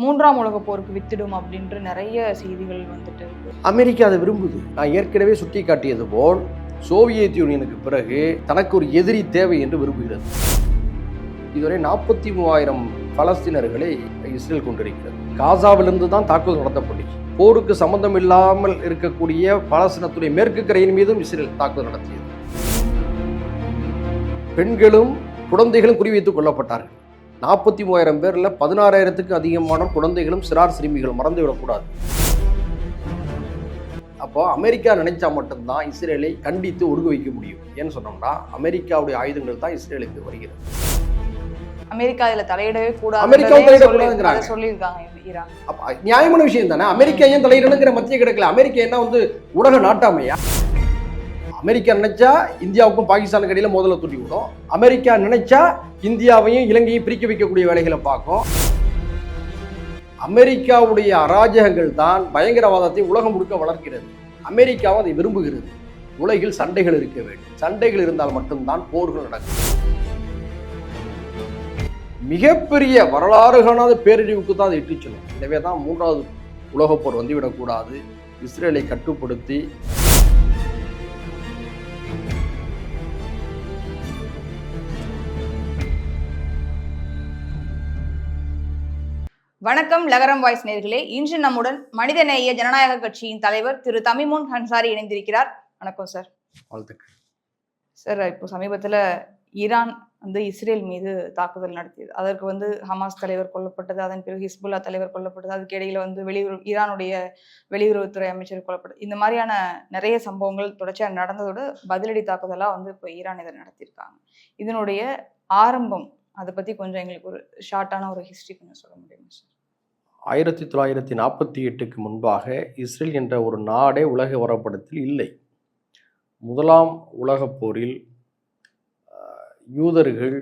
மூன்றாம் உலக போருக்கு வித்திடும் அப்படின்ற நிறைய செய்திகள் வந்துட்டு அமெரிக்கா அதை விரும்புது. நான் ஏற்கனவே சுட்டி காட்டியது போல் சோவியத் யூனியனுக்கு பிறகு தனக்கு ஒரு எதிரி தேவை என்று விரும்புகிறது. இதுவரை நாற்பத்தி மூவாயிரம் பலஸ்தீனர்களை இஸ்ரேல் கொண்டிருக்கிறது. காசாவிலிருந்து தான் தாக்குதல் நடத்தப்பட்டுச்சு. போருக்கு சம்பந்தம் இல்லாமல் இருக்கக்கூடிய பலஸ்தீனத்துடைய மேற்கு கரையின் மீதும் இஸ்ரேல் தாக்குதல் நடத்தியது. பெண்களும் குழந்தைகளும் குறிவைத்துக் கொல்லப்பட்டார்கள். நாற்பத்தி மூவாயிரம் பேர்ல பதினாறாயிரத்துக்கு அதிகமான குழந்தைகளும் சிறார் சிறுமிகளும் மறந்து விடக்கூடாது அப்போ அமெரிக்கா நினைச்சா மட்டும்தான் இஸ்ரேலை கண்டித்து ஒடுங்க வைக்க முடியும். ஏன்னு சொன்னோம்னா அமெரிக்காவுடைய ஆயுதங்கள் தான் இஸ்ரேலுக்கு வருகிறது. அமெரிக்கா இதுல தலையிடவே கூடாது அமெரிக்காவும் தலையிடக்கூடாதுங்கிறாங்க. சொல்லியிருக்காங்க நியாயமான விஷயம் தானே? அமெரிக்கா ஏன் தலையிடணுங்கிற மத்திய கிடக்கல அமெரிக்கா என்ன வந்து உலக நாட்டாமையா? அமெரிக்கா நினைச்சா இந்தியாவுக்கும் பாகிஸ்தானுக்கு இடையில முதல்ல தூட்டி விடும். அமெரிக்கா நினைச்சா இந்தியாவையும் இலங்கையும் பிரிக்க வைக்கக்கூடிய வேலைகளை பார்க்கும். அமெரிக்காவுடைய அராஜகங்கள் தான் பயங்கரவாதத்தை உலகம் முழுக்க வளர்க்கிறது. அமெரிக்காவும் அதை விரும்புகிறது. உலகில் சண்டைகள் இருக்க வேண்டும். சண்டைகள் இருந்தால் மட்டும்தான் போர்கள் நடக்கும். மிகப்பெரிய வரலாறு காணாத பேரழிவுக்கு தான் அதை இட்டுச் செல்லும். எனவே தான் மூன்றாவது உலகப் போர் வந்துவிடக்கூடாது. இஸ்ரேலை கட்டுப்படுத்தி வணக்கம் லகரம் வாய்ஸ் நேர்களே. இன்று நம்முடன் மனிதநேய ஜனநாயக கட்சியின் தலைவர் திரு தமிமுன் ஹன்சாரி இணைந்திருக்கிறார். வணக்கம் சார். வாழ்த்துக்கள். சார் இப்போ சமீபத்துல ஈரான் வந்து இஸ்ரேல் மீது தாக்குதல் நடத்தியது. அதற்கு வந்து ஹமாஸ் தலைவர் கொல்லப்பட்டது அதன் பிறகு ஹிஸ்புல்லா தலைவர் கொல்லப்பட்டது அதுக்கு இடையில வந்து வெளியுறவு ஈரானுடைய வெளியுறவுத்துறை அமைச்சர் கொல்லப்பட்டது. இந்த மாதிரியான நிறைய சம்பவங்கள் தொடர்ச்சியாக நடந்ததோடு பதிலடி தாக்குதலா வந்து இப்போ ஈரான் இதை நடத்தியிருக்காங்க. இதனுடைய ஆரம்பம் அதை பற்றி கொஞ்சம் எங்களுக்கு ஒரு ஷார்ட்டான ஒரு ஹிஸ்ட்ரி கொஞ்சம் சொல்ல முடியுமா சார்? ஆயிரத்தி தொள்ளாயிரத்தி நாற்பத்தி எட்டுக்கு முன்பாக இஸ்ரேல் என்ற ஒரு நாடே உலக வரப்படத்தில் இல்லை. முதலாம் உலகப் போரில் யூதர்கள்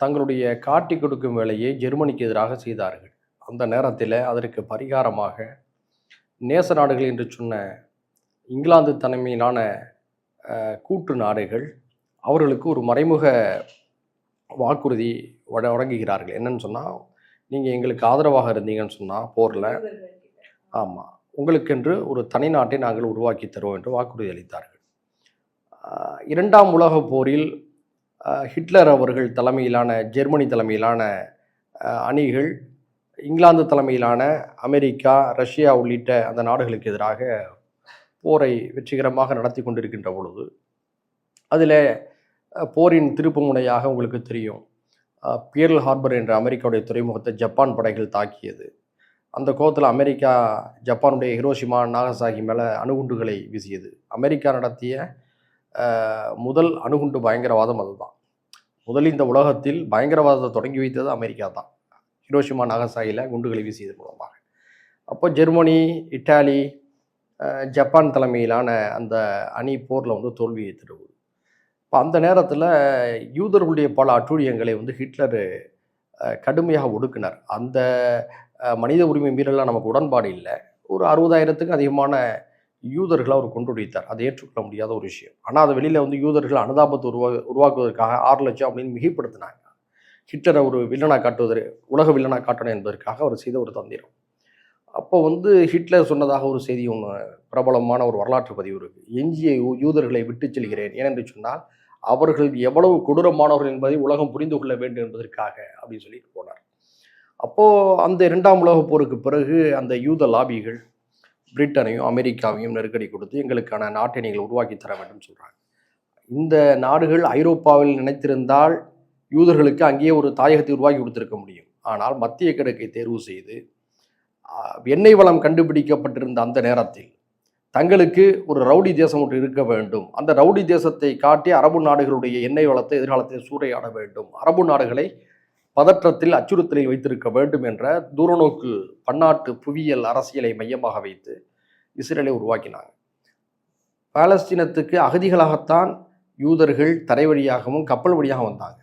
தங்களுடைய காட்டி கொடுக்கும் வேலையை ஜெர்மனிக்கு எதிராக செய்தார்கள். அந்த நேரத்தில் அதற்கு பரிகாரமாக நேச நாடுகள் என்று சொன்ன இங்கிலாந்து தலைமையிலான கூட்டு நாடுகள் அவர்களுக்கு ஒரு மறைமுக வாக்குறுதி வழ உடங்குகிறார்கள் என்னன்னு சொன்னால் நீங்கள் எங்களுக்கு ஆதரவாக இருந்தீங்கன்னு சொன்னால் போரில். ஆமாம் உங்களுக்கென்று ஒரு தனி நாட்டை நாங்கள் உருவாக்கி தருவோம் என்று வாக்குறுதி அளித்தார்கள். இரண்டாம் உலகப் போரில் ஹிட்லர் அவர்கள் தலைமையிலான ஜெர்மனி தலைமையிலான அணிகள் இங்கிலாந்து தலைமையிலான அமெரிக்கா ரஷ்யா உள்ளிட்ட அந்த நாடுகளுக்கு எதிராக போரை வெற்றிகரமாக நடத்தி கொண்டிருக்கின்ற பொழுது அதில் போரின் திருப்பு முனையாக உங்களுக்கு தெரியும். பியர்ல் ஹார்பர் என்ற அமெரிக்காவுடைய துறைமுகத்தை ஜப்பான் படைகள் தாக்கியது. அந்த கோபத்தில் அமெரிக்கா ஜப்பானுடைய ஹிரோஷிமா நாகசாகி மேலே அணுகுண்டுகளை வீசியது. அமெரிக்கா நடத்திய முதல் அணுகுண்டு பயங்கரவாதம் அதுதான். முதல் இந்த உலகத்தில் பயங்கரவாதத்தை தொடங்கி வைத்தது அமெரிக்கா தான். ஹிரோஷிமா நாகசாகியில் குண்டுகளை வீசியது மூலமாக. அப்போ ஜெர்மனி இட்டாலி ஜப்பான் தலைமையிலான அந்த அணி போரில் வந்து தோல்வியை தருவது இப்போ அந்த நேரத்தில் யூதர்களுடைய பல அட்டூழியங்களை வந்து ஹிட்லர் கடுமையாக ஒடுக்கினார். அந்த மனித உரிமை மீறலாம் நமக்கு உடன்பாடு இல்லை. ஒரு அறுபதாயிரத்துக்கும் அதிகமான யூதர்களை அவர் கொண்டுடித்தார் அதை ஏற்றுக்கொள்ள முடியாத ஒரு விஷயம். ஆனால் அதை வெளியில் வந்து யூதர்கள் அனுதாபத்தை உருவா உருவாக்குவதற்காக ஆறு லட்சம் அப்படின்னு மிகைப்படுத்தினாங்க. ஹிட்லரை ஒரு வில்லனாக காட்டுவதற்கு உலக வில்லனா காட்டணும் என்பதற்காக அவர் செய்த ஒரு தந்திரம். அப்போ வந்து ஹிட்லர் சொன்னதாக ஒரு செய்தி ஒன்று பிரபலமான ஒரு வரலாற்று பதிவு இருக்குது எஞ்சிய யூதர்களை விட்டுச் செல்கிறேன் ஏனென்று சொன்னால் அவர்கள் எவ்வளவு கொடூரமானவர்கள் என்பதை உலகம் புரிந்து கொள்ள வேண்டும் என்பதற்காக அப்படின்னு சொல்லிட்டு போனார். அப்போது அந்த இரண்டாம் உலகப் போருக்கு பிறகு அந்த யூத லாபிகள் பிரிட்டனையும் அமெரிக்காவையும் நெருக்கடி கொடுத்து எங்களுக்கான நாட்டை நீங்கள் உருவாக்கி தர வேண்டும் சொல்கிறாங்க இந்த நாடுகள் ஐரோப்பாவில் நினைத்திருந்தால் யூதர்களுக்கு அங்கேயே ஒரு தாயகத்தை உருவாக்கி கொடுத்துருக்க முடியும். ஆனால் மத்திய கிழக்கை தேர்வு செய்து எண்ணெய் வளம் கண்டுபிடிக்கப்பட்டிருந்த அந்த நேரத்தில் தங்களுக்கு ஒரு ரவுடி தேசம் ஒன்று இருக்க வேண்டும். அந்த ரவுடி தேசத்தை காட்டி அரபு நாடுகளுடைய எண்ணெய் வளத்தை எதிர்காலத்தில் சூறையாட வேண்டும். அரபு நாடுகளை பதற்றத்தில் அச்சுறுத்தலில் வைத்திருக்க வேண்டும் என்ற தூரநோக்கு பன்னாட்டு புவியியல் அரசியலை மையமாக வைத்து இஸ்ரேலை உருவாக்கினாங்க. பாலஸ்தீனத்துக்கு அகதிகளாகத்தான் யூதர்கள் தரை வழியாகவும் கப்பல் வழியாக வந்தாங்க.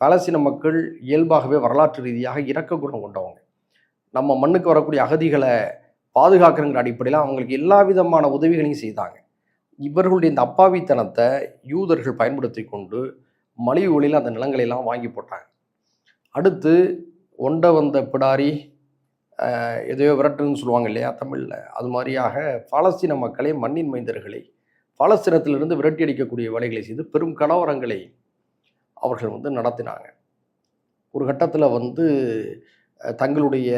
பாலஸ்தீன மக்கள் இயல்பாகவே வரலாற்று ரீதியாக இறக்க குணம் கொண்டவங்க. நம்ம மண்ணுக்கு வரக்கூடிய அகதிகளை பாதுகாக்கிறங்கிற அடிப்படையில் அவங்களுக்கு எல்லா விதமான உதவிகளையும் செய்தாங்க. இவர்களுடைய இந்த அப்பாவித்தனத்தை யூதர்கள் பயன்படுத்தி கொண்டு மலிவு வழியில் அந்த நிலங்களை எல்லாம் வாங்கி போட்டாங்க. அடுத்து ஒண்ட வந்த பிடாரி எதையோ விரட்டுன்னு சொல்லுவாங்க இல்லையா தமிழில்? அது மாதிரியாக பாலஸ்தீன மக்களை மண்ணின் மைந்தர்களை பாலஸ்தீனத்திலிருந்து விரட்டி அடிக்கக்கூடிய வேலைகளை செய்து பெரும் கலவரங்களை அவர்கள் வந்து நடத்தினாங்க. ஒரு கட்டத்தில் வந்து தங்களுடைய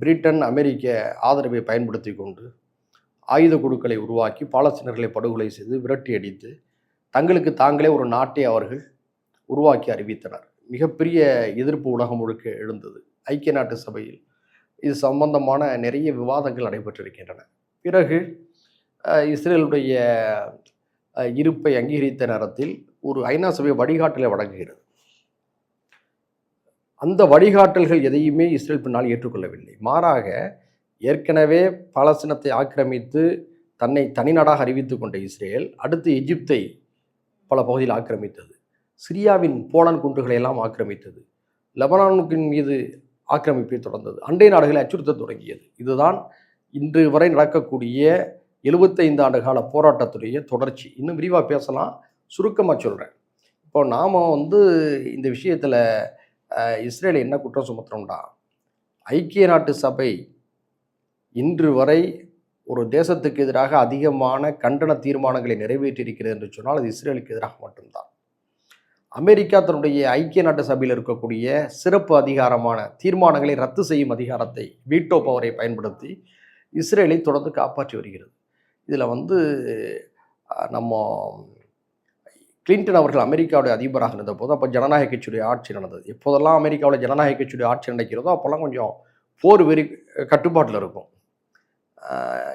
பிரிட்டன் அமெரிக்க ஆதரவை பயன்படுத்தி கொண்டு ஆயுத குழுக்களை உருவாக்கி பாலஸ்தீனர்களை படுகொலை செய்து விரட்டி அடித்து தங்களுக்கு தாங்களே ஒரு நாட்டை அவர்கள் உருவாக்கி அறிவித்தனர். மிகப்பெரிய எதிர்ப்பு உலகம் முழுக்க எழுந்தது. ஐக்கிய நாட்டு சபையில் இது சம்பந்தமான நிறைய விவாதங்கள் நடைபெற்றிருக்கின்றன. பிறகு இஸ்ரேலுடைய இருப்பை அங்கீகரித்த நேரத்தில் ஒரு ஐநா சபை வழிகாட்டலை வழங்குகிறது. அந்த வழிகாட்டல்கள் எதையுமே இஸ்ரேல் பின்னால் ஏற்றுக்கொள்ளவில்லை. மாறாக ஏற்கனவே பாலஸ்தீனத்தை ஆக்கிரமித்து தன்னை தனிநாடாக அறிவித்து கொண்ட இஸ்ரேல் அடுத்து எகிப்தை பல பகுதியில் ஆக்கிரமித்தது. சிரியாவின் போலன் குன்றுகளை எல்லாம் ஆக்கிரமித்தது. லெபனானுக்கின் மீது ஆக்கிரமிப்பை தொடர்ந்தது. அண்டை நாடுகளை அச்சுறுத்த தொடங்கியது. இதுதான் இன்று வரை நடக்கக்கூடிய எழுபத்தைந்து ஆண்டு கால போராட்டத்துடைய தொடர்ச்சி. இன்னும் விரிவாக பேசலாம். சுருக்கமாக சொல்கிறேன் இப்போ நாம் வந்து இந்த விஷயத்தில் இஸ்ரேலை என்ன குற்றம் சுமத்துறோம்டா? ஐக்கிய நாட்டு சபை இன்று வரை ஒரு தேசத்துக்கு எதிராக அதிகமான கண்டன தீர்மானங்களை நிறைவேற்றியிருக்கிறது என்று சொன்னால் அது இஸ்ரேலுக்கு எதிராக மட்டும்தான். அமெரிக்கா தன்னுடைய ஐக்கிய நாட்டு சபையில் இருக்கக்கூடிய சிறப்பு அதிகாரமான தீர்மானங்களை ரத்து செய்யும் அதிகாரத்தை வீட்டோ பவரை பயன்படுத்தி இஸ்ரேலை தொடர்ந்து காப்பாற்றி வருகிறது. இதில் வந்து நம்ம கிளின்டன் அவர்கள் அமெரிக்காவுடைய அதிபராக இருந்தபோது அப்போ ஜனநாயக கட்சியுடைய ஆட்சி நடந்தது. எப்போதெல்லாம் அமெரிக்காவில் ஜனநாயக கட்சியுடைய ஆட்சி நடக்கிறதோ அப்போல்லாம் கொஞ்சம் போர் வெறி கட்டுப்பாட்டில் இருக்கும்.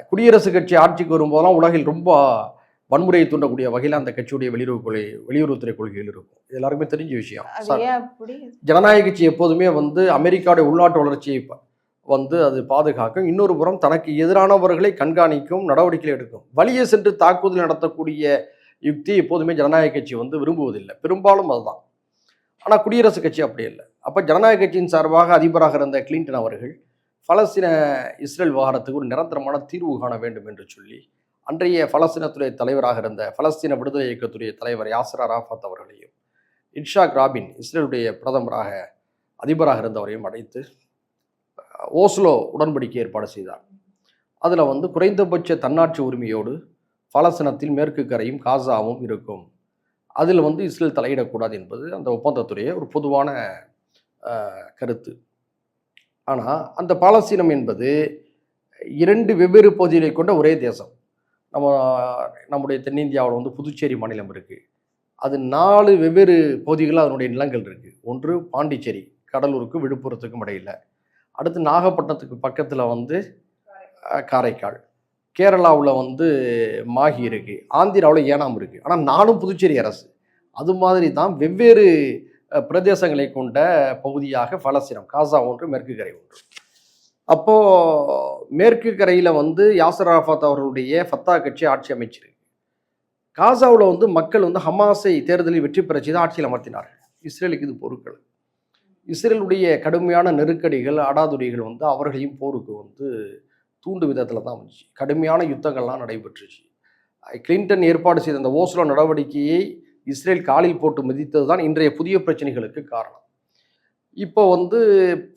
குடியரசுக் கட்சி ஆட்சிக்கு வரும்போதெல்லாம் உலகில் ரொம்ப வன்முறையை தூண்டக்கூடிய வகையில் அந்த கட்சியுடைய வெளியுறவு கொள்கை வெளியுறவுத்துறை கொள்கைகள் இருக்கும். எல்லாருக்குமே தெரிஞ்ச விஷயம். ஜனநாயக கட்சி எப்போதுமே வந்து அமெரிக்காவுடைய உள்நாட்டு வளர்ச்சியை வந்து அது பாதுகாக்கும். இன்னொரு புறம் தனக்கு எதிரானவர்களை கண்காணிக்கும் நடவடிக்கைகள் எடுக்கும். வழியே சென்று தாக்குதல் நடத்தக்கூடிய யுக்தி எப்போதுமே ஜனநாயக கட்சி வந்து விரும்புவதில்லை. பெரும்பாலும் அதுதான். ஆனால் குடியரசுக் கட்சி அப்படி இல்லை. அப்போ ஜனநாயக கட்சியின் சார்பாக அதிபராக இருந்த கிளின்டன் அவர்கள் பலஸ்தீன இஸ்ரேல் விவகாரத்துக்கு ஒரு நிரந்தரமான தீர்வு காண வேண்டும் என்று சொல்லி அன்றைய பலஸ்தீனத்துடைய தலைவராக இருந்த பலஸ்தீன விடுதலை இயக்கத்துடைய தலைவர் யாசர் அராஃபத் அவர்களையும் இட்ஷாக் ராபின் இஸ்ரேலுடைய பிரதமராக அதிபராக இருந்தவரையும் அழைத்து ஓஸ்லோ உடன்படிக்கை ஏற்பாடு செய்தார். அதில் வந்து குறைந்தபட்ச தன்னாட்சி உரிமையோடு பலஸ்தீனத்தில் மேற்கு கரையும் காசாவும் இருக்கும். அதில் வந்து இஸ்ரேல் தலையிடக்கூடாது என்பது அந்த ஒப்பந்தத்துடைய ஒரு பொதுவான கருத்து. ஆனால் அந்த பாலஸ்தீனம் என்பது இரண்டு வெவ்வேறு பகுதிகளை கொண்ட ஒரே தேசம். நம்ம நம்முடைய தென்னிந்தியாவில் வந்து புதுச்சேரி மாநிலம் இருக்குது அது நாலு வெவ்வேறு பகுதிகளில் அதனுடைய நிலங்கள் இருக்குது ஒன்று பாண்டிச்சேரி கடலூருக்கு விழுப்புரத்துக்கும் இடையில். அடுத்து நாகப்பட்டினத்துக்கு பக்கத்தில் வந்து காரைக்கால். கேரளாவில் வந்து மாஹி இருக்குது ஆந்திராவில் ஏனாம் இருக்குது ஆனால் நானும் புதுச்சேரி அரசு. அது மாதிரி தான் வெவ்வேறு பிரதேசங்களை கொண்ட பகுதியாக பலஸ்தீனம் காசா ஒன்று மேற்கு கரை ஒன்று. அப்போது மேற்கு கரையில் வந்து யாசர் அரஃபாத் அவர்களுடைய ஃபத்தா கட்சி ஆட்சி அமைச்சிருக்கு. காசாவில் வந்து மக்கள் வந்து ஹமாஸை தேர்தலில் வெற்றி பெற செய்து ஆட்சியில் அமர்த்தினார்கள். இஸ்ரேலுக்கு இது பொருட்கள் இஸ்ரேலுடைய கடுமையான நெருக்கடிகள் அடாதுடிகள் வந்து அவர்களையும் போருக்கு வந்து தூண்டு விதத்தில் தான் வந்துச்சு. கடுமையான யுத்தங்கள்லாம் நடைபெற்றுச்சு. கிளின்டன் ஏற்பாடு செய்த அந்த ஓஸ்லோ நடவடிக்கையை இஸ்ரேல் காலில் போட்டு மிதித்தது தான் இன்றைய புதிய பிரச்சனைகளுக்கு காரணம். இப்போ வந்து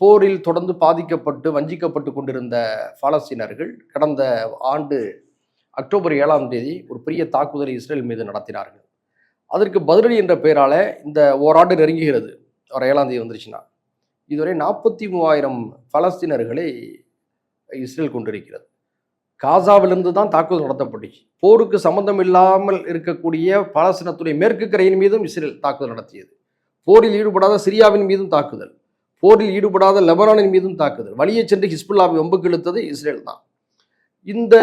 போரில் தொடர்ந்து பாதிக்கப்பட்டு வஞ்சிக்கப்பட்டு கொண்டிருந்த பாலஸ்தீனர்கள் கடந்த ஆண்டு அக்டோபர் ஏழாம் தேதி ஒரு பெரிய தாக்குதலை இஸ்ரேல் மீது நடத்தினார்கள். அதற்கு பதிலடி என்ற பெயரால் இந்த ஓராண்டு நெருங்குகிறது. ஒரு ஏழாம் தேதி வந்துருச்சுன்னா. இதுவரை நாற்பத்தி மூவாயிரம் பலஸ்தீனர்களை இஸ்ரேல் கொண்டிருக்கிறது. காசாவிலிருந்து தான் தாக்குதல் நடத்தப்பட்டுச்சு. போருக்கு சம்பந்தம் இல்லாமல் இருக்கக்கூடிய பாலஸ்தீனத்துடைய மேற்கு கரையின் மீதும் இஸ்ரேல் தாக்குதல் நடத்தியது. போரில் ஈடுபடாத சிரியாவின் மீதும் தாக்குதல். போரில் ஈடுபடாத லெபனானின் மீதும் தாக்குதல். வழியே சென்று ஹிஸ்புல்லாவை வம்புக்கு இழுத்தது இஸ்ரேல் தான். இந்த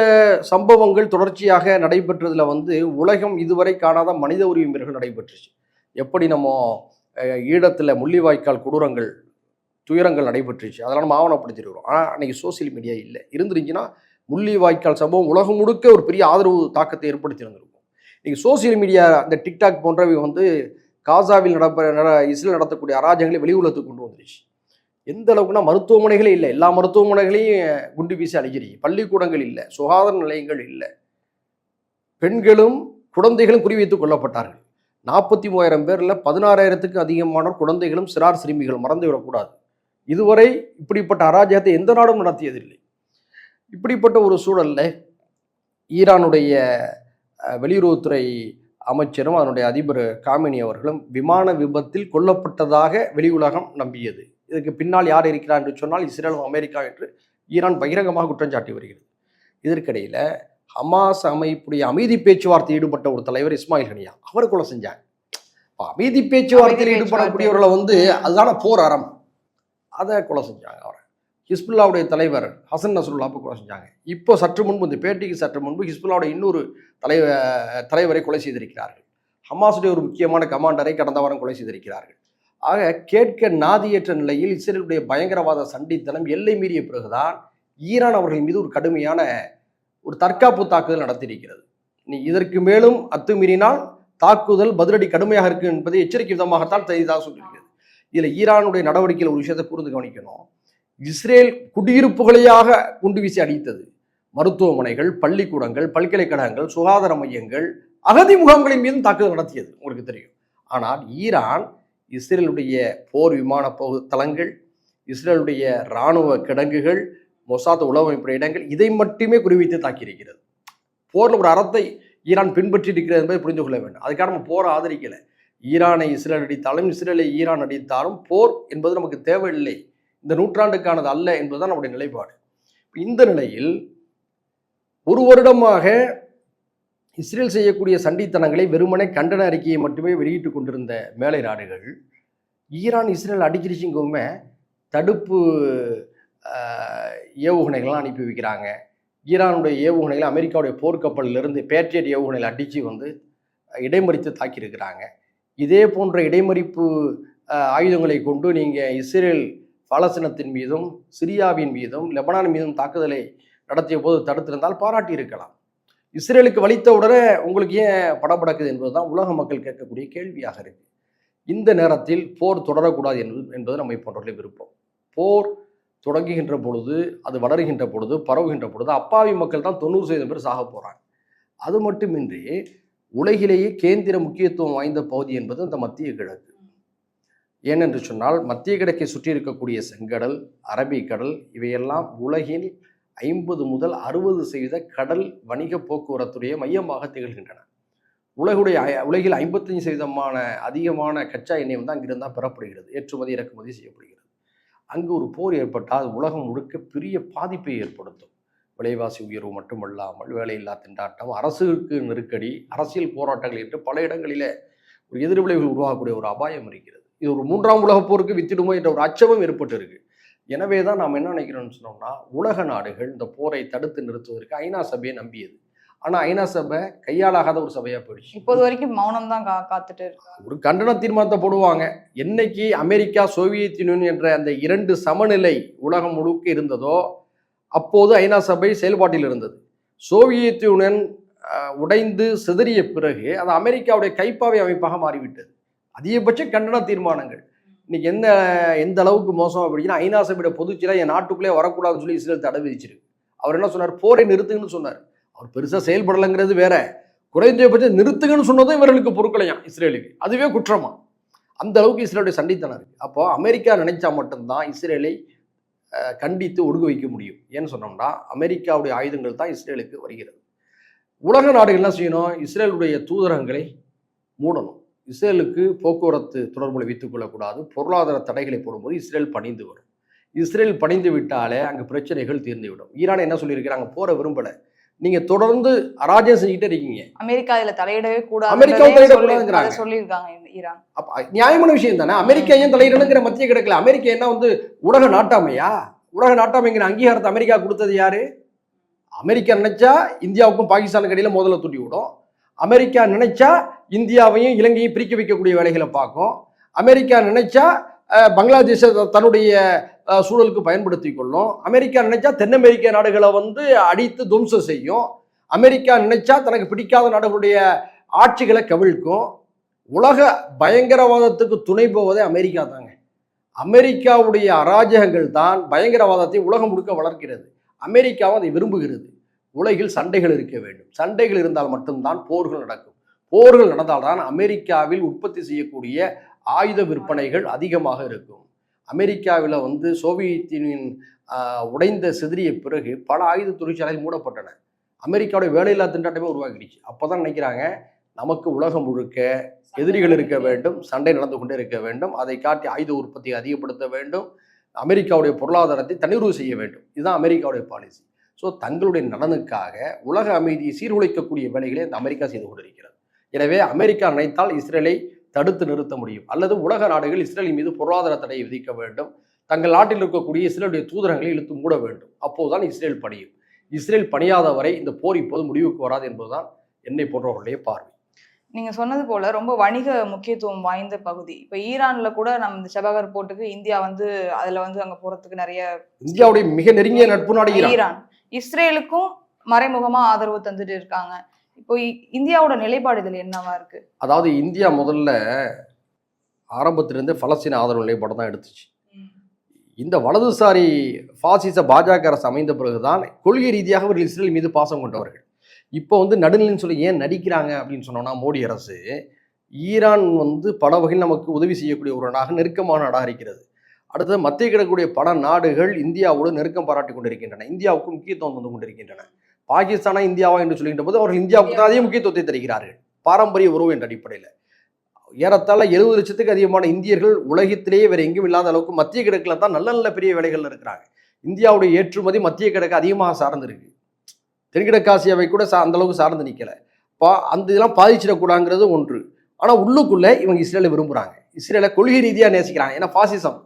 சம்பவங்கள் தொடர்ச்சியாக நடைபெற்றதில் வந்து உலகம் இதுவரை காணாத மனித உரிமை மீறல்கள் நடைபெற்றுச்சு. எப்படி நம்ம ஈழத்தில் முள்ளிவாய்க்கால் கொடூரங்கள் துயரங்கள் நடைபெற்றுச்சு. அதெல்லாம் நம்ம ஆவணப்படுத்திருக்கிறோம் ஆனால் அன்றைக்கி சோசியல் மீடியா இல்லை. இருந்துருந்துச்சுன்னா முள்ளிவாய்க்கால் சம்பவம் உலகம் முழுக்க ஒரு பெரிய ஆதரவு தாக்கத்தை ஏற்படுத்தி இருந்திருக்கும் இன்றைக்கி சோசியல் மீடியா இந்த டிக்டாக் போன்றவை வந்து காசாவில் நடப்ப நட இஸ்ரேல் நடத்தக்கூடிய அராஜகங்களை வெளி உலகத்துக்கு கொண்டு வந்துருச்சு. எந்த அளவுக்குனா மருத்துவமனைகளே இல்லை. எல்லா மருத்துவமனைகளையும் குண்டு வீசி அழிக்கிறீங்க பள்ளிக்கூடங்கள் இல்லை. சுகாதார நிலையங்கள் இல்லை. பெண்களும் குழந்தைகளும் குறிவைத்துக் கொல்லப்பட்டார்கள். நாற்பத்தி மூவாயிரம் பேரில் பதினாறாயிரத்துக்கு அதிகமான குழந்தைகளும் சிறார் சிறுமிகள் மறந்து விடக்கூடாது இதுவரை இப்படிப்பட்ட அராஜகத்தை எந்த நாடும் நடத்தியதில்லை. இப்படிப்பட்ட ஒரு சூழல்ல ஈரானுடைய வெளியுறவுத்துறை அமைச்சரும் அதனுடைய அதிபர் காமினி அவர்களும் விமான விபத்தில் கொல்லப்பட்டதாக வெளி உலகம் நம்பியது. இதுக்கு பின்னால் யார் இருக்கிறார் என்று சொன்னால் இஸ்ரேலும் அமெரிக்கா என்று ஈரான் பகிரங்கமாக குற்றம் சாட்டி வருகிறது. இதற்கிடையில ஹமாஸ் அமைப்புடைய அமைதி பேச்சுவார்த்தை ஈடுபட்ட ஒரு தலைவர் இஸ்மாயில் ஹனியா அவர் கொலை செஞ்சாங்க அப்ப அமைதி பேச்சுவார்த்தையில் ஈடுபடக்கூடியவர்களை வந்து அதுதான போர் அறம் அதை கொலை செஞ்சாங்க அவரை. ஹிஸ்புல்லாவுடைய தலைவர் ஹசன் நசருல்லாவை கொலை செஞ்சாங்க. இப்போ சற்று முன்பு இந்த பேட்டிக்கு சற்று முன்பு ஹிஸ்புல்லாவுடைய இன்னொரு தலைவ தலைவரை கொலை செய்திருக்கிறார்கள். ஹமாஸுடைய ஒரு முக்கியமான கமாண்டரை கடந்த வாரம் கொலை செய்திருக்கிறார்கள். ஆக கேட்க நாதியற்ற நிலையில் இஸ்ரேலுடைய பயங்கரவாத சண்டித்தனம் எல்லை மீறிய பிறகுதான் ஈரான் அவர்கள் மீது ஒரு கடுமையான ஒரு தற்காப்பு தாக்குதல் நடத்தியிருக்கிறது. நீ இதற்கு மேலும் அத்துமீறினால் தாக்குதல் பதிலடி கடுமையாக இருக்கு என்பதை எச்சரிக்கை விதமாகத்தான் செய்தியாக சொல்லியிருக்கிறது இதில் ஈரானுடைய நடவடிக்கையில் ஒரு விஷயத்தை கூர்ந்து கவனிக்கணும். இஸ்ரேல் குடியிருப்புகளையாக குண்டு வீசி அடித்தது. மருத்துவமனைகள் பள்ளிக்கூடங்கள் பல்கலைக்கழகங்கள் சுகாதார மையங்கள் அகதி முகாம்களின் மீதும் தாக்குதல் நடத்தியது. உங்களுக்கு தெரியும். ஆனால் ஈரான் இஸ்ரேலுடைய போர் விமான போகு தளங்கள் இஸ்ரேலுடைய இராணுவ கிடங்குகள் மொசாத் உளவமைப்பு இடங்கள் இதை மட்டுமே குறிவைத்து தாக்கியிருக்கிறது. போரில் ஒரு அறத்தை ஈரான் பின்பற்றி இருக்கிறது என்பதை புரிந்து கொள்ள வேண்டும். அதுக்காக நம்ம போரை ஆதரிக்கலை. ஈரானை இஸ்ரேல் அடித்தாலும் இஸ்ரேலை ஈரான் அடித்தாலும் போர் என்பது நமக்கு தேவையில்லை. இந்த நூற்றாண்டுக்கானது அல்ல என்பதுதான் நம்முடைய நிலைப்பாடு. இந்த நிலையில் ஒரு வருடமாக இஸ்ரேல் செய்யக்கூடிய சண்டித்தனங்களை வெறுமனே கண்டன அறிக்கையை மட்டுமே வெளியிட்டு கொண்டிருந்த மேலை நாடுகள் ஈரான் இஸ்ரேல் அடிச்சிருச்சுங்கவுமே தடுப்பு ஏவுகணைகள்லாம் அனுப்பி வைக்கிறாங்க. ஈரானுடைய ஏவுகணைகளை அமெரிக்காவுடைய போர்க்கப்பலிலிருந்து பேட்ரியட் ஏவுகணைகளை அடித்து வந்து இடைமறித்து தாக்கியிருக்கிறாங்க. இதே போன்ற இடைமறிப்பு ஆயுதங்களை கொண்டு நீங்கள் இஸ்ரேல் பாலஸ்தீனத்தின் மீதும் சிரியாவின் மீதும் லெபனான் மீதும் தாக்குதலை நடத்திய போது தடுத்திருந்தால் பாராட்டி இருக்கலாம். இஸ்ரேலுக்கு வலித்த உடனே உங்களுக்கு ஏன் படபடக்குது என்பதுதான் உலக மக்கள் கேட்கக்கூடிய கேள்வியாக இருக்கு. இந்த நேரத்தில் போர் தொடரக்கூடாது என்பது என்பது நம்மை போன்றவர்களை விருப்பம். போர் தொடங்குகின்ற பொழுது அது வளருகின்ற பொழுது பரவுகின்ற பொழுது அப்பாவி மக்கள் தான் தொண்ணூறு சதவீதம் பேர் சாக போகிறாங்க அது மட்டுமின்றி உலகிலேயே கேந்திர முக்கியத்துவம் வாய்ந்த பகுதி என்பது அந்த மத்திய கிழக்கு. ஏனென்று சொன்னால் மத்திய கிழக்கை சுற்றி இருக்கக்கூடிய செங்கடல் அரபிக்கடல் இவையெல்லாம் உலகில் ஐம்பது முதல் அறுபது சதவீத கடல் வணிக போக்குவரத்துடைய மையமாக திகழ்கின்றன. உலகுடைய உலகில் ஐம்பத்தஞ்சு சதவீதமான அதிகமான கச்சா எண்ணெய் வந்து அங்கிருந்து தான் பெறப்படுகிறது. ஏற்றுமதி இறக்குமதி செய்யப்படுகிறது. அங்கு ஒரு போர் ஏற்பட்டால் உலகம் முழுக்க பெரிய பாதிப்பை ஏற்படுத்தும். விலைவாசி உயர்வு மட்டுமல்லாமல் வேலையில்லா திண்டாட்டம் அரசுக்கு நெருக்கடி அரசியல் போராட்டங்கள் என்று பல இடங்களிலே ஒரு எதிர்விளைவுகள் உருவாகக்கூடிய ஒரு அபாயம் இருக்கிறது. இது ஒரு மூன்றாம் உலகப் போருக்கு வித்திடுமோ என்ற ஒரு அச்சமும் ஏற்பட்டு இருக்கு எனவே தான் நாம் என்ன நினைக்கிறோம்னு சொன்னோம்னா உலக நாடுகள் இந்த போரை தடுத்து நிறுத்துவதற்கு ஐநா சபையை நம்பியது. ஆனால் ஐநா சபை கையாளாகாத ஒரு சபையாக போயிடுச்சு. இப்போது வரைக்கும் மௌனம் தான் காத்துட்டு இருக்கு? ஒரு கண்டன தீர்மானத்தை போடுவாங்க. என்னைக்கு அமெரிக்கா சோவியத் யூனியன் என்ற அந்த இரண்டு சமநிலை உலகம் முழுக்க இருந்ததோ அப்போது ஐநா சபை செயல்பாட்டில் இருந்தது. சோவியத் யூனியன் உடைந்து சிதறிய பிறகு அது அமெரிக்காவுடைய கைப்பாவை அமைப்பாக மாறிவிட்டது. அதிகபட்ச கண்டன தீர்மானங்கள். இன்னைக்கு எந்த எந்த அளவுக்கு மோசம் அப்படின்னா ஐநா சபையோட பொதுச்சில என் நாட்டுக்குள்ளே வரக்கூடாதுன்னு சொல்லி இஸ்ரேல் தடை விதிச்சிருக்கு. அவர் என்ன சொன்னார்? போரை நிறுத்துங்கன்னு சொன்னார். அவர் பெருசாக செயல்படலைங்கிறது வேற. குறைந்தபட்சம் நிறுத்துங்கன்னு சொன்னதும் இவர்களுக்கு பொருட்களையாம் இஸ்ரேலுக்கு. அதுவே குற்றமா? அந்த அளவுக்கு இஸ்ரேலுடைய சண்டித்தனம் இருக்கு. அப்போ அமெரிக்கா நினைச்சா மட்டும்தான் இஸ்ரேலை கண்டித்து ஒடுக்க வைக்க முடியும். ஏன்னு சொன்னோம்னா அமெரிக்காவுடைய ஆயுதங்கள் தான் இஸ்ரேலுக்கு வருகிறது. உலக நாடுகள் என்ன செய்யணும்? இஸ்ரேலுடைய தூதரகங்களை மூடணும். இஸ்ரேலுக்கு போக்குவரத்து தொடர்புகளை வைத்துக் கொள்ளக்கூடாது. பொருளாதார தடைகளை போடும்போது இஸ்ரேல் பணிந்து வரும். இஸ்ரேல் பணிந்து விட்டாலே அங்கே பிரச்சனைகள் தீர்ந்துவிடும். ஈரான் என்ன சொல்லியிருக்கிறாங்க? போகிற விரும்பலை. நீங்க தொடர்ந்து அராஜகம் செஞ்சுக்கிட்டே இருக்கீங்க. அமெரிக்கா இதுல தலையிடவே கூடாது அமெரிக்கா தலையிடக்கூடாதுங்கிறாங்க. சொல்லியிருக்காங்க ஈரான். அப்ப நியாயமான விஷயம் தானே? அமெரிக்கா ஏன் தலையிடணுங்கிற மத்திய கிடக்கல. அமெரிக்கா என்ன வந்து உலக நாட்டாமையா? உலக நாட்டாமைங்கிற அங்கீகாரத்தை அமெரிக்கா கொடுத்தது யாரு? அமெரிக்கா நினைச்சா இந்தியாவுக்கும் பாகிஸ்தானுக்கு இடையில முதல்ல தூண்டி விடும். அமெரிக்கா நினைச்சா இந்தியாவையும் இலங்கையும் பிரிக்க வைக்கக்கூடிய வேலைகளை பார்க்கும். அமெரிக்கா நினைச்சா பங்களாதேஷை தன்னுடைய சூழலுக்கு பயன்படுத்தி கொள்ளும். அமெரிக்கா நினைச்சா தென் அமெரிக்க நாடுகளை வந்து அடித்து துவம்சம் செய்யும். அமெரிக்கா நினைச்சா தனக்கு பிடிக்காத நாடுகளுடைய ஆட்சிகளை கவிழ்க்கும். உலக பயங்கரவாதத்துக்கு துணை போவதே அமெரிக்கா தாங்க. அமெரிக்காவுடைய அராஜகங்கள் தான் பயங்கரவாதத்தை உலகம் முழுக்க வளர்க்கிறது. அமெரிக்காவும் அதை விரும்புகிறது. உலகில் சண்டைகள் இருக்க வேண்டும். சண்டைகள் இருந்தால் மட்டும்தான் போர்கள் நடக்கும். போர்கள் நடந்தால்தான் அமெரிக்காவில் உற்பத்தி செய்யக்கூடிய ஆயுத விற்பனைகள் அதிகமாக இருக்கும். அமெரிக்காவில் வந்து சோவியத் யூனியன் உடைந்த சிதறிய பிறகு பல ஆயுத தொழிற்சாலைகள் மூடப்பட்டன. அமெரிக்காவுடைய வேலையில்லா திண்டாட்டமே உருவாக்கிடுச்சு அப்போ தான் நினைக்கிறாங்க நமக்கு உலகம் முழுக்க எதிரிகள் இருக்க வேண்டும் சண்டை நடந்து கொண்டே இருக்க வேண்டும் அதை காட்டி ஆயுத உற்பத்தியை அதிகப்படுத்த வேண்டும் அமெரிக்காவுடைய பொருளாதாரத்தை தனியுறவு செய்ய வேண்டும். இதுதான் அமெரிக்காவுடைய பாலிசி ஸோ தங்களுடைய நலனுக்காக உலக அமைதியை சீர்குலைக்கக்கூடிய வேலைகளை இந்த அமெரிக்கா செய்து கொண்டிருக்கிறது. எனவே அமெரிக்கா நினைத்தால் இஸ்ரேலை தடுத்து நிறுத்த முடியும். அல்லது உலக நாடுகள் இஸ்ரேலின் மீது பொருளாதார தடையை விதிக்க வேண்டும். தங்கள் நாட்டில் இருக்கக்கூடிய இஸ்ரேலுடைய தூதரங்களை இழுத்து மூட வேண்டும். அப்போதுதான் இஸ்ரேல் பணியும். இஸ்ரேல் பணியாத வரை இந்த போர் இப்போது முடிவுக்கு வராது என்பதுதான் என்னை போன்றவர்களுடைய பார்வை. நீங்க சொன்னது போல ரொம்ப வணிக முக்கியத்துவம் வாய்ந்த பகுதி. இப்ப ஈரான்ல கூட நம்ம இந்த செபகர் போர்ட்டுக்கு இந்தியா வந்து அதுல வந்து அங்க போறதுக்கு நிறைய இந்தியாவுடைய மிக நெருங்கிய நட்பு நாடு ஈரான். ஈரான். இஸ்ரேலுக்கும் மறைமுகமா ஆதரவு தந்துட்டு இருக்காங்க. இப்போ இந்தியாவோட நிலைப்பாடு இதில் என்னவா இருக்கு? அதாவது இந்தியா முதல்ல ஆரம்பத்திலிருந்து பலஸ்தீன ஆதரவு நிலைப்பாடு தான் எடுத்துச்சு. இந்த வலதுசாரி பாசிச பாஜக அரசு அமைந்த பிறகுதான் கொள்கை ரீதியாக அவர்கள் இஸ்ரேல் மீது பாசம் கொண்டவர்கள். இப்போ வந்து நடுநிலைன்னு சொல்லி ஏன் நடிக்கிறாங்க அப்படின்னு சொன்னோம்னா மோடி அரசு ஈரான் வந்து பல வகையில் நமக்கு உதவி செய்யக்கூடிய ஒரு நாடாக நெருக்கமான நாடாக இருக்கிறது. அடுத்தது மத்திய கிடக்கூடிய பல நாடுகள் இந்தியாவோடு நெருக்கம் பாராட்டி கொண்டிருக்கின்றன. இந்தியாவுக்கு முக்கியத்துவம் வந்து கொண்டிருக்கின்றன. பாகிஸ்தானா இந்தியாவா என்று சொல்கின்ற போது அவர்கள் இந்தியாவுக்கு தான் அதிக முக்கியத்துவத்தை தருகிறார்கள். பாரம்பரிய உறவு என்ற அடிப்படையில். ஏறத்தாழ எழுபது லட்சத்துக்கு அதிகமான இந்தியர்கள் உலகத்திலேயே வேறு எங்கும் இல்லாத அளவுக்கு மத்திய கிழக்கில் தான் நல்ல நல்ல பெரிய வேலைகள் இருக்கிறாங்க. இந்தியாவுடைய ஏற்றுமதி மத்திய கிழக்கு அதிகமாக சார்ந்திருக்கு. தென்கிழக்காசியாவை கூட சா அந்த அளவுக்கு சார்ந்து நிற்கல பா அந்த இதெல்லாம் பாதிச்சிடக்கூடாங்கிறது ஒன்று. ஆனால் உள்ளுக்குள்ளே இவங்க இஸ்ரேலை விரும்புகிறாங்க இஸ்ரேலை கொள்கை ரீதியாக நேசிக்கிறாங்க. ஏன்னா ஃபாசிசம்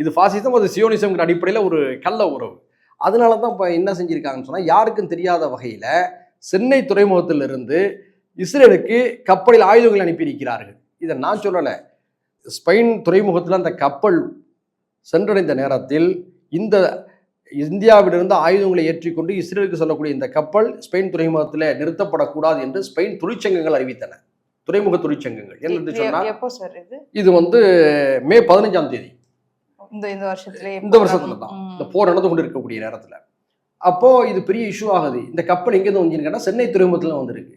இது ஃபாசிசம் அது சியோனிசம்ங்கிற அடிப்படையில் ஒரு கள்ள உறவு. அதனால தான் இப்போ என்ன செஞ்சுருக்காங்கன்னு சொன்னால் யாருக்கும் தெரியாத வகையில் சென்னை துறைமுகத்திலிருந்து இஸ்ரேலுக்கு கப்பலில் ஆயுதங்கள் அனுப்பியிருக்கிறார்கள். இதை நான் சொல்லலை. ஸ்பெயின் துறைமுகத்தில் அந்த கப்பல் சென்றடைந்த நேரத்தில் இந்த இந்தியாவிலிருந்து ஆயுதங்களை ஏற்றிக்கொண்டு இஸ்ரேலுக்கு செல்லக்கூடிய இந்த கப்பல் ஸ்பெயின் துறைமுகத்தில் நிறுத்தப்படக்கூடாது என்று ஸ்பெயின் தொழிற்சங்கங்கள் அறிவித்தன. துறைமுக தொழிற்சங்கங்கள். என்று சொன்னால் எப்போ சார் இது? இது வந்து மே பதினஞ்சாம் தேதி. இந்த இந்த வருஷத்துலயே இந்த வருஷத்துல தான். இந்த போர் நடந்து கொண்டு இருக்கக்கூடிய நேரத்தில். அப்போ இது பெரிய இஷ்யூ ஆகுது. இந்த கப்பல் எங்கேருந்து வந்துருக்குன்னா சென்னை துறைமுகத்தில் வந்திருக்கு.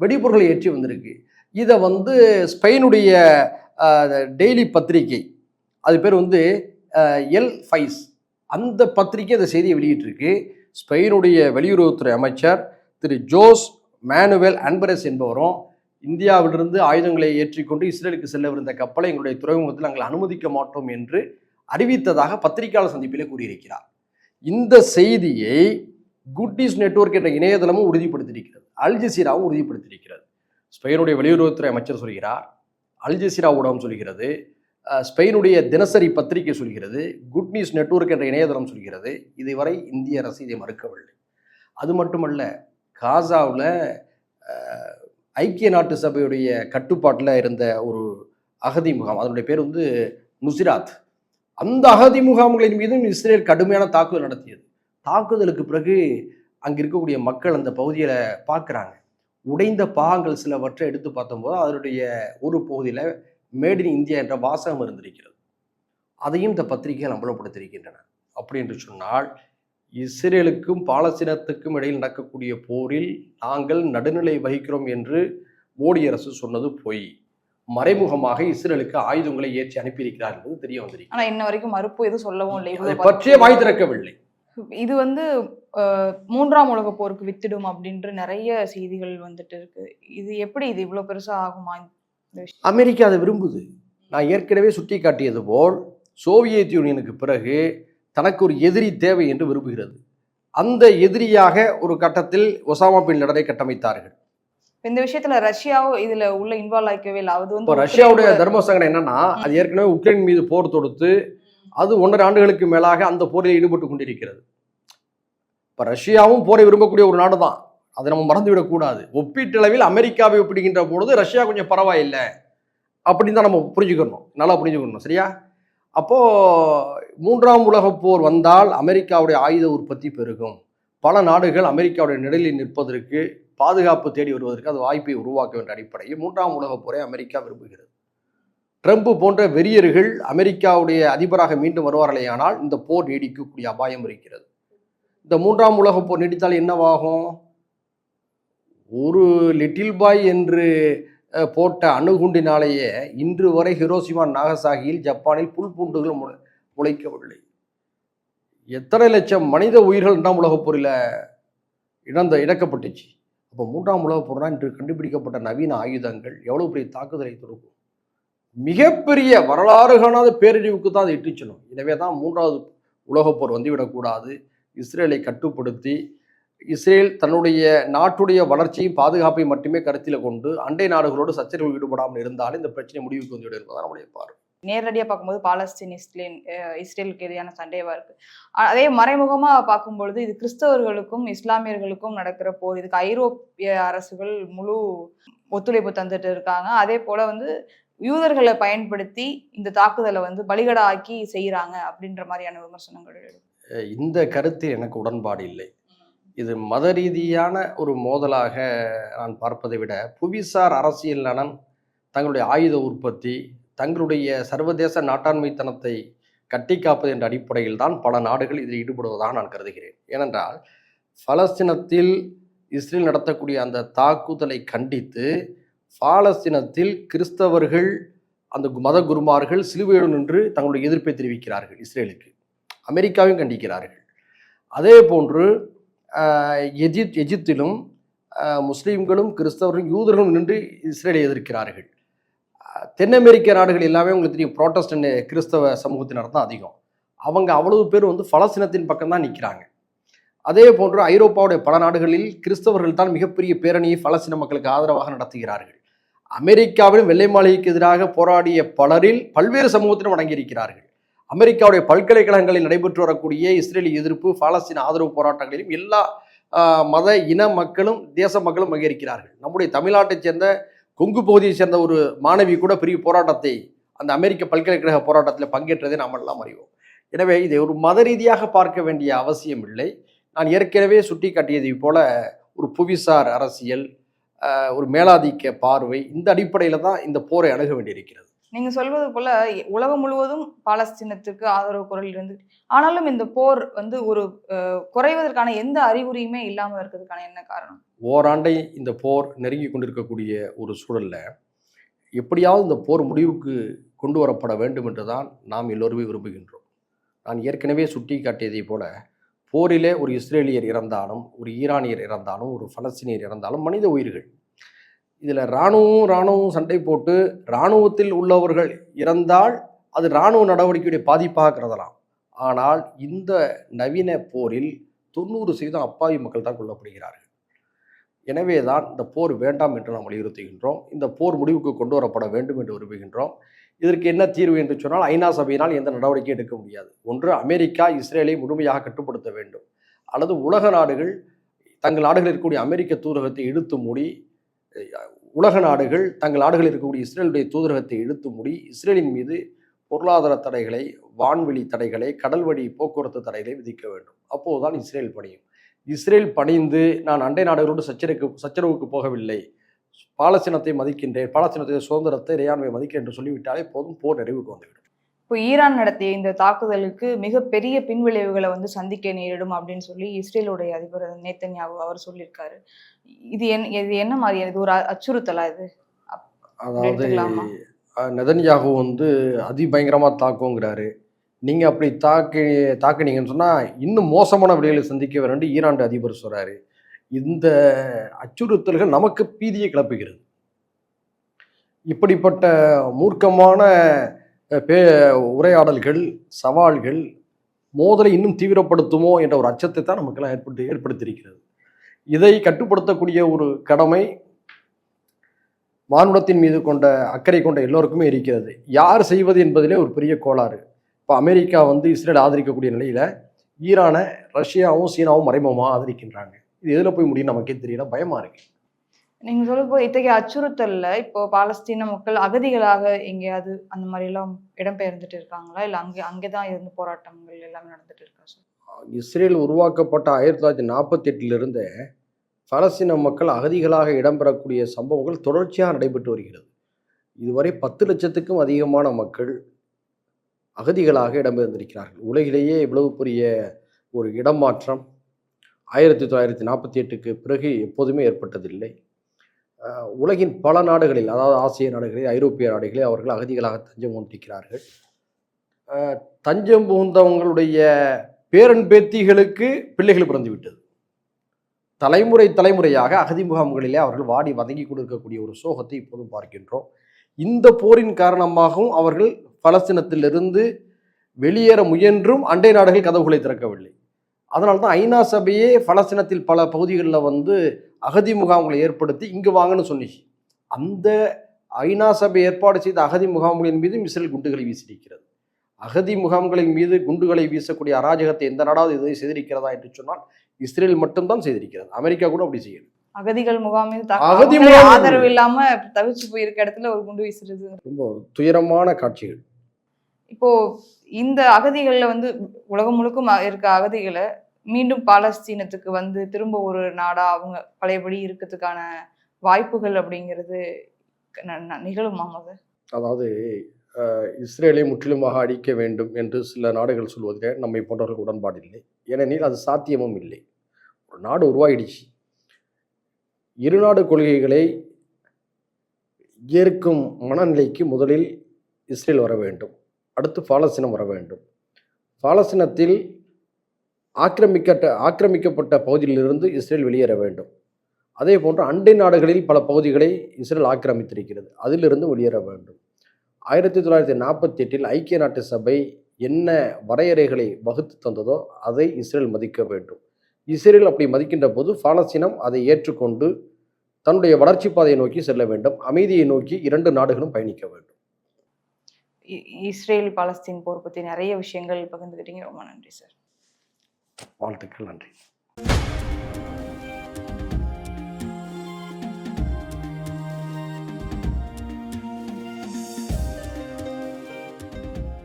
வெடிபொருட்களை ஏற்றி வந்திருக்கு. இதை வந்து ஸ்பெயினுடைய டெய்லி பத்திரிகை அது பேர் வந்து எல் ஃபைஸ். அந்த பத்திரிகை அந்த செய்தியை வெளியிட்டிருக்கு. ஸ்பெயினுடைய வெளியுறவுத்துறை அமைச்சர் திரு ஜோஸ் மேனுவேல் அன்பரஸ் என்பவரும் இந்தியாவிலிருந்து ஆயுதங்களை ஏற்றிக்கொண்டு இஸ்ரேலுக்கு செல்லவிருந்த கப்பலை எங்களுடைய துறைமுகத்தில் நாங்கள் அனுமதிக்க மாட்டோம் என்று அறிவித்ததாக பத்திரிகையாளர் சந்திப்பிலே கூறியிருக்கிறார். இந்த செய்தியை குட் நியூஸ் நெட்வொர்க் என்ற இணையதளமும் உறுதிப்படுத்தியிருக்கிறது. அல்ஜசீராவும் உறுதிப்படுத்தியிருக்கிறது. ஸ்பெயினுடைய வெளியுறவுத்துறை அமைச்சர் சொல்கிறார். அல்ஜசீரா ஊடகம் சொல்கிறது. ஸ்பெயினுடைய தினசரி பத்திரிகை சொல்கிறது. குட் நியூஸ் நெட்வொர்க் என்ற இணையதளம் சொல்கிறது. இதுவரை இந்திய அரசு இதை மறுக்கவில்லை. அது மட்டுமல்ல காசாவில் ஐக்கிய நாட்டு சபையுடைய கட்டுப்பாட்டில் இருந்த ஒரு அகதி முகாம். அதனுடைய பேர் வந்து நுசிராத். அந்த அகதி முகாம்களின் மீதும் இஸ்ரேல் கடுமையான தாக்குதல் நடத்தியது. தாக்குதலுக்கு பிறகு அங்கே இருக்கக்கூடிய மக்கள் அந்த பகுதியில் பார்க்குறாங்க. உடைந்த பாகங்கள் சிலவற்றை எடுத்து பார்த்தபோது அதனுடைய ஒரு பகுதியில் மேட் இன் இந்தியா என்ற வாசகம் இருந்திருக்கிறது. அதையும் இந்த பத்திரிகைகள் அம்பலப்படுத்தியிருக்கின்றன. அப்படி என்று சொன்னால் இஸ்ரேலுக்கும் பாலஸ்தீனத்துக்கும் இடையில் நடக்கக்கூடிய போரில் நாங்கள் நடுநிலை வகிக்கிறோம் என்று மோடி அரசு சொன்னது பொய். மறைமுகமாக இஸ்ரேலுக்கு ஆயுதங்களை ஏற்றி அனுப்பியிருக்கிறார் என்பது தெரிய வந்திருக்கிறது. ஆனா இன்ன வரைக்கும் மறுப்பு எதுவும் சொல்லவும் இல்லை. அதை பற்றியே வாய் திறக்கவில்லை. இது வந்து மூன்றாம் உலக போருக்கு வித்திடும் அப்படின்ற நிறைய செய்திகள் வந்துட்டு இருக்கு. இது எப்படி இது இவ்வளவு பெருசா ஆகுமா அமெரிக்கா அதை விரும்புது. நான் ஏற்கனவே சுட்டி காட்டியது போல் சோவியத் யூனியனுக்கு பிறகு தனக்கு ஒரு எதிரி தேவை என்று விரும்புகிறது. அந்த எதிரியாக ஒரு கட்டத்தில் ஒசாமா பின் லடனை கட்டமைத்தார்கள். இந்த விஷயத்துல ரஷ்யாவும் இதுல உள்ள இன்வால்வ் ஆயிக்கவே இல்லை. அது வந்து ரஷ்யாவுடைய தர்ம சங்கடம் என்னன்னா அது ஏற்கனவே உக்ரைன் மீது போர் தொடுத்து அது ஒன்றரை ஆண்டுகளுக்கு மேலாக அந்த போரில் ஈடுபட்டு கொண்டிருக்கிறது. இப்போ ரஷ்யாவும் போரை விரும்பக்கூடிய ஒரு நாடு தான் அதை நம்ம மறந்துவிடக்கூடாது. ஒப்பீட்டளவில் அமெரிக்காவை ஒப்பிடுகின்ற பொழுது ரஷ்யா கொஞ்சம் பரவாயில்லை அப்படின்னு தான் நம்ம புரிஞ்சுக்கணும். நல்லா புரிஞ்சுக்கணும். சரியா? அப்போ மூன்றாம் உலகப் போர் வந்தால் அமெரிக்காவுடைய ஆயுத உற்பத்தி பெருகும். பல நாடுகள் அமெரிக்காவுடைய நிழலில் நிற்பதற்கு பாதுகாப்பு தேடி வருவதற்கு அது வாய்ப்பை உருவாக்க வேண்டிய அடிப்படையில் மூன்றாம் உலகப் போரை அமெரிக்கா விரும்புகிறது. ட்ரம்ப் போன்ற வெறியர்கள் அமெரிக்காவுடைய அதிபராக மீண்டும் வருவார்களேயானால் இந்த போர் நீடிக்கக்கூடிய அபாயம் இருக்கிறது. இந்த மூன்றாம் உலகப் போர் நீடித்தால் என்னவாகும்? ஒரு லிட்டில் பாய் என்று போட்ட அணுகுண்டினாலேயே இன்று வரை ஹிரோசிமா நாகசாகியில் ஜப்பானில் புல்பூண்டுகள் முளை முளைக்கவில்லை. எத்தனை லட்சம் மனித உயிர்கள் இரண்டாம் உலகப் போரில் இழந்த இழக்கப்பட்டுச்சு. அப்போ மூன்றாம் உலகப் போர்னா இன்று கண்டுபிடிக்கப்பட்ட நவீன ஆயுதங்கள். எவ்வளோ பெரிய தாக்குதலை தொடுக்கும்? மிகப்பெரிய வரலாறு காணாத பேரழிவுக்கு தான் அது இட்டுச் செல்லும். எனவே தான் மூன்றாவது உலகப் போர் வந்துவிடக்கூடாது இஸ்ரேலை கட்டுப்படுத்தி இஸ்ரேல் தன்னுடைய நாட்டுடைய வளர்ச்சியும் பாதுகாப்பையும் மட்டுமே கருத்தில் கொண்டு அண்டை நாடுகளோடு சச்சரவில் ஈடுபடாமல் இருந்தாலும் இந்த பிரச்சனை முடிவுக்கு வந்துவிடும் என்பதான் நம்முடைய பார்வை. நேரடியா பார்க்கும்போது பாலஸ்தீன் இஸ்ரேல் இஸ்ரேலுக்கு எதிரான சண்டைவா இருக்கு. அதே மறைமுகமா பார்க்கும்பொழுது இது கிறிஸ்தவர்களுக்கும் இஸ்லாமியர்களுக்கும் நடக்கிற போர். இதுக்கு ஐரோப்பிய அரசுகள் முழு ஒத்துழைப்பு தந்துட்டு இருக்காங்க. அதே போல வந்து யூதர்களை பயன்படுத்தி இந்த தாக்குதலை வந்து பலிகடா ஆக்கி செய்கிறாங்க அப்படின்ற மாதிரியான விமர்சனங்கள் இந்த கருத்தில் எனக்கு உடன்பாடு இல்லை. இது மத ரீதியான ஒரு மோதலாக நான் பார்ப்பதை விட புவிசார் அரசியல் நலன் தங்களுடைய ஆயுத உற்பத்தி தங்களுடைய சர்வதேச நாட்டாண்மைத்தனத்தை கட்டி காப்பது என்ற அடிப்படையில் தான் பல நாடுகள் இதில் ஈடுபடுவதாக நான் கருதுகிறேன். ஏனென்றால் பலஸ்தீனத்தில் இஸ்ரேல் நடத்தக்கூடிய அந்த தாக்குதலை கண்டித்து பாலஸ்தீனத்தில் கிறிஸ்தவர்கள் அந்த மத குருமார்கள் சிலுவையுடன் நின்று தங்களுடைய எதிர்ப்பை தெரிவிக்கிறார்கள் இஸ்ரேலுக்கு. அமெரிக்காவையும் கண்டிக்கிறார்கள். அதே போன்று எஜித் எஜிப்திலும் முஸ்லீம்களும் கிறிஸ்தவர்களும் யூதர்களும் நின்று இஸ்ரேலை எதிர்க்கிறார்கள். தென் அமெரிக்க நாடுகள் எல்லாமே உங்களுக்கு தெரியும் புரோட்டஸ்டன் கிறிஸ்தவ சமூகத்தினர் தான் அதிகம். அவங்க அவ்வளவு பேர் வந்து பலசினத்தின் பக்கம் தான் நிற்கிறாங்க அதே போன்று ஐரோப்பாவுடைய பல நாடுகளில் கிறிஸ்தவர்கள் தான் மிகப்பெரிய பேரணியை பலஸ்தீன மக்களுக்கு ஆதரவாக நடத்துகிறார்கள். அமெரிக்காவிலும் வெள்ளை மாளிகைக்கு எதிராக போராடிய பலரில் பல்வேறு சமூகத்திலும் அடங்கியிருக்கிறார்கள். அமெரிக்காவுடைய பல்கலைக்கழகங்களில் நடைபெற்று வரக்கூடிய இஸ்ரேலி எதிர்ப்பு பாலஸ்தீன ஆதரவு போராட்டங்களிலும் எல்லா மத இன மக்களும் தேச மக்களும் பங்கேற்கிறார்கள். நம்முடைய தமிழ்நாட்டைச் சேர்ந்த கொங்கு பகுதியைச் சேர்ந்த ஒரு மாணவி கூட பெரிய போராட்டத்தை அந்த அமெரிக்க பல்கலைக்கழக போராட்டத்தில் பங்கேற்றதை நாம் எல்லாம் அறிவோம். எனவே இதை ஒரு மத ரீதியாக பார்க்க வேண்டிய அவசியம் இல்லை. நான் ஏற்கனவே சுட்டி காட்டியதைப் போல ஒரு புவிசார் அரசியல் ஒரு மேலாதிக்க பார்வை இந்த அடிப்படையில் தான் இந்த போரை அணுக வேண்டியிருக்கிறது. நீங்கள் சொல்வது போல உலகம் முழுவதும் பாலஸ்தீனத்துக்கு ஆதரவு குரல் இருந்து ஆனாலும் இந்த போர் வந்து ஒரு குறைவதற்கான எந்த அறிகுறியுமே இல்லாமல் இருக்கிறதுக்கான என்ன காரணம்? ஓராண்டை இந்த போர் நெருங்கி கொண்டிருக்கக்கூடிய ஒரு சூழல்ல எப்படியாவது இந்த போர் முடிவுக்கு கொண்டு வரப்பட வேண்டும் என்று தான் நாம் எல்லோருமே விரும்புகின்றோம். நான் ஏற்கனவே சுட்டி காட்டியதை போல போரிலே ஒரு இஸ்ரேலியர் இறந்தாலும் ஒரு ஈரானியர் இறந்தாலும் ஒரு பலஸ்தீனியர் இறந்தாலும் மனித உயிர்கள். இதில் இராணுவம் இராணுவம் சண்டை போட்டு இராணுவத்தில் உள்ளவர்கள் இறந்தால் அது இராணுவ நடவடிக்கையுடைய பாதிப்பாக கருதலாம். ஆனால் இந்த நவீன போரில் தொண்ணூறு சதவீதம் அப்பாவி மக்கள் தான் கொல்லப்படுகிறார்கள். எனவே தான் இந்த போர் வேண்டாம் என்று நாம் வலியுறுத்துகின்றோம். இந்த போர் முடிவுக்கு கொண்டு வரப்பட வேண்டும் என்று விரும்புகின்றோம். இதற்கு என்ன தீர்வு என்று சொன்னால் ஐநா சபையினால் எந்த நடவடிக்கையும் எடுக்க முடியாது. ஒன்று அமெரிக்கா இஸ்ரேலை முழுமையாக கட்டுப்படுத்த வேண்டும். அல்லது உலக நாடுகள் தங்கள் நாடுகளில் இருக்கக்கூடிய அமெரிக்க தூதரகத்தை இழுத்து மூடி உலக நாடுகள் தங்கள் நாடுகளில் இருக்கக்கூடிய இஸ்ரேலுடைய தூதரகத்தை இழுத்து மூடி இஸ்ரேலின் மீது பொருளாதார தடைகளை வான்வெளி தடைகளை கடல்வழி போக்குவரத்து தடைகளை விதிக்க வேண்டும். அப்போதுதான் இஸ்ரேல் பணியும். இஸ்ரேல் பணிந்து நான் அண்டை நாடுகளோடு சச்சரவுக்கு சச்சரவுக்கு போகவில்லை. பாலஸ்தீனத்தை மதிக்கின்றேன். பாலஸ்தீனத்தை சுதந்திரத்தை இறையாண்மை மதிக்கிறேன் என்று சொல்லிவிட்டாலே போதும் போர் நிறைவுக்கு வந்துவிடும். இப்போ ஈரான் நடத்திய இந்த தாக்குதலுக்கு மிகப்பெரிய பின்விளைவுகளை வந்து சந்திக்க நேரிடும் அப்படின்னு சொல்லி இஸ்ரேலுடைய அதிபர் நேத்தன்யாகு அவர் சொல்லியிருக்காரு. இது என் இது என்ன மாதிரி? இது ஒரு அச்சுறுத்தலா இது? அதாவது நெதன்யாகு வந்து அதிபயங்கரமாக தாக்குங்கிறாரு. நீங்கள் அப்படி தாக்கி தாக்குனீங்கன்னு சொன்னால் இன்னும் மோசமான விடைகளை சந்திக்க வேண்டும் ஈரான் அதிபர் சொல்கிறாரு இந்த அச்சுறுத்தல்கள் நமக்கு பீதியை கிளப்புகிறது. இப்படிப்பட்ட மூர்க்கமான பே உரையாடல்கள் சவால்கள் மோதலை இன்னும் தீவிரப்படுத்துமோ என்ற ஒரு அச்சத்தை தான் நமக்கெல்லாம் ஏற்படுத்தி ஏற்படுத்தியிருக்கிறது. இதை கட்டுப்படுத்தக்கூடிய ஒரு கடமை மானுடத்தின் மீது கொண்ட அக்கறை கொண்ட எல்லோருக்குமே இருக்கிறது. யார் செய்வது என்பதிலே ஒரு பெரிய கோளாறு. இப்போ அமெரிக்கா வந்து இஸ்ரேல் ஆதரிக்கக்கூடிய நிலையில ஈரானை ரஷ்யாவும் சீனாவும் மறைமுகமாக ஆதரிக்கின்றாங்க. இது எதில் போய் முடியும் நமக்கே தெரியல. பயமா இருக்கு. நீங்க சொல்ல போது இத்தகைய அச்சுறுத்தல்ல. இப்போ பாலஸ்தீன மக்கள் அகதிகளாக எங்கேயாவது அந்த மாதிரி எல்லாம் இடம்பெயர்ந்துட்டு இருக்காங்களா? இல்ல அங்கே அங்கேதான் இருந்து போராட்டங்கள் எல்லாமே நடந்துட்டு இருக்கா சார்? இஸ்ரேல் உருவாக்கப்பட்ட ஆயிரத்தி தொள்ளாயிரத்தி நாற்பத்தி எட்டிலிருந்தே பலஸ்தீன மக்கள் அகதிகளாக இடம்பெறக்கூடிய சம்பவங்கள் தொடர்ச்சியாக நடைபெற்று வருகிறது. இதுவரை பத்து லட்சத்துக்கும் அதிகமான மக்கள் அகதிகளாக இடம்பெயர்ந்திருக்கிறார்கள். உலகிலேயே இவ்வளவு பெரிய ஒரு இடமாற்றம் ஆயிரத்தி தொள்ளாயிரத்தி நாற்பத்தி எட்டுக்கு பிறகு எப்போதுமே ஏற்பட்டதில்லை. உலகின் பல நாடுகளில் அதாவது ஆசிய நாடுகளில் ஐரோப்பிய நாடுகளில் அவர்கள் அகதிகளாக தஞ்சம் கொண்டிருக்கிறார்கள் தஞ்சம் புகுந்தவங்களுடைய பேரன் பேத்திகளுக்கு பிள்ளைகள் பிறந்துவிட்டது. தலைமுறை தலைமுறையாக அகதி முகாம்களிலே அவர்கள் வாடி வதங்கி கொண்டிருக்கக்கூடிய ஒரு சோகத்தை இப்போதும் பார்க்கின்றோம். இந்த போரின் காரணமாகவும் அவர்கள் பலஸ்தீனத்திலிருந்து வெளியேற முயன்றும் அண்டை நாடுகள் கதவுகளை திறக்கவில்லை. அதனால தான் ஐநா சபையே பலஸ்தீனத்தில் பல பகுதிகளில் வந்து அகதி முகாம்களை ஏற்படுத்தி இங்கு வாங்கன்னு சொன்னிச்சு அந்த ஐநா சபை ஏற்பாடு செய்த அகதி முகாம்களின் மீதும் இஸ்ரேல் குண்டுகளை வீசியிருக்கிறது. அகதி முகாம்களின் மீது குண்டுகளை வீசக்கூடிய அராஜகத்தை எந்த நாடாவது எதுவும் செய்திருக்கிறதா என்று சொன்னால் இஸ்ரேல் மட்டும்தான் செய்திருக்கிறது. அமெரிக்கா கூட அப்படி செய்யல. அகதிகள் முகாம் மீது தாக்க- அகதி ஆதரவு இல்லாம தவிச்சு போயிருக்க இடத்துல ஒரு குண்டு வீசுறது. ரொம்ப துயரமான காட்சிகள். இப்போ இந்த அகதிகள்ல வந்து உலகம் முழுக்க ம- இருக்க அகதிகளை மீண்டும் பாலஸ்தீனத்துக்கு வந்து திரும்ப ஒரு நாடா அவங்க பழையபடி இருக்கிறதுக்கான வாய்ப்புகள் அப்படிங்கிறது நிகழுமா முத? அதாவது இஸ்ரேலை முற்றிலுமாக அழிக்க வேண்டும் என்று சில நாடுகள் சொல்வதில் நம்மை போன்றவர்கள் உடன்பாடு இல்லை ஏனெனில் அது சாத்தியமும் இல்லை. நாடு உருவாகிடுச்சு. இருநாடு கொள்கைகளை ஏற்கும் மனநிலைக்கு முதலில் இஸ்ரேல் வர வேண்டும். அடுத்து பாலஸ்தீனம் வர வேண்டும். பாலஸ்தீனத்தில் ஆக்கிரமிக்கட்ட ஆக்கிரமிக்கப்பட்ட பகுதியிலிருந்து இஸ்ரேல் வெளியேற வேண்டும். அதே போன்று அண்டை நாடுகளில் பல பகுதிகளை இஸ்ரேல் ஆக்கிரமித்திருக்கிறது. அதிலிருந்து வெளியேற வேண்டும். ஆயிரத்தி தொள்ளாயிரத்தி நாற்பத்தி எட்டில் ஐக்கிய நாட்டு சபை என்ன வரையறைகளை வகுத்து தந்ததோ அதை இஸ்ரேல் மதிக்க வேண்டும். இஸ்ரேல் அப்படி மதிக்கின்ற போது பாலஸ்தீனம் அதை ஏற்றுக்கொண்டு தன்னுடைய வளர்ச்சி பாதையை நோக்கி செல்ல வேண்டும் அமைதியை நோக்கி இரண்டு நாடுகளும் பயணிக்க வேண்டும். இஸ்ரேல் பாலஸ்தீன் போர் பத்தி நிறைய விஷயங்கள் பகிர்ந்துக்கிட்டீங்க. ரொம்ப நன்றி சார். வாழ்த்துக்கள் நன்றி.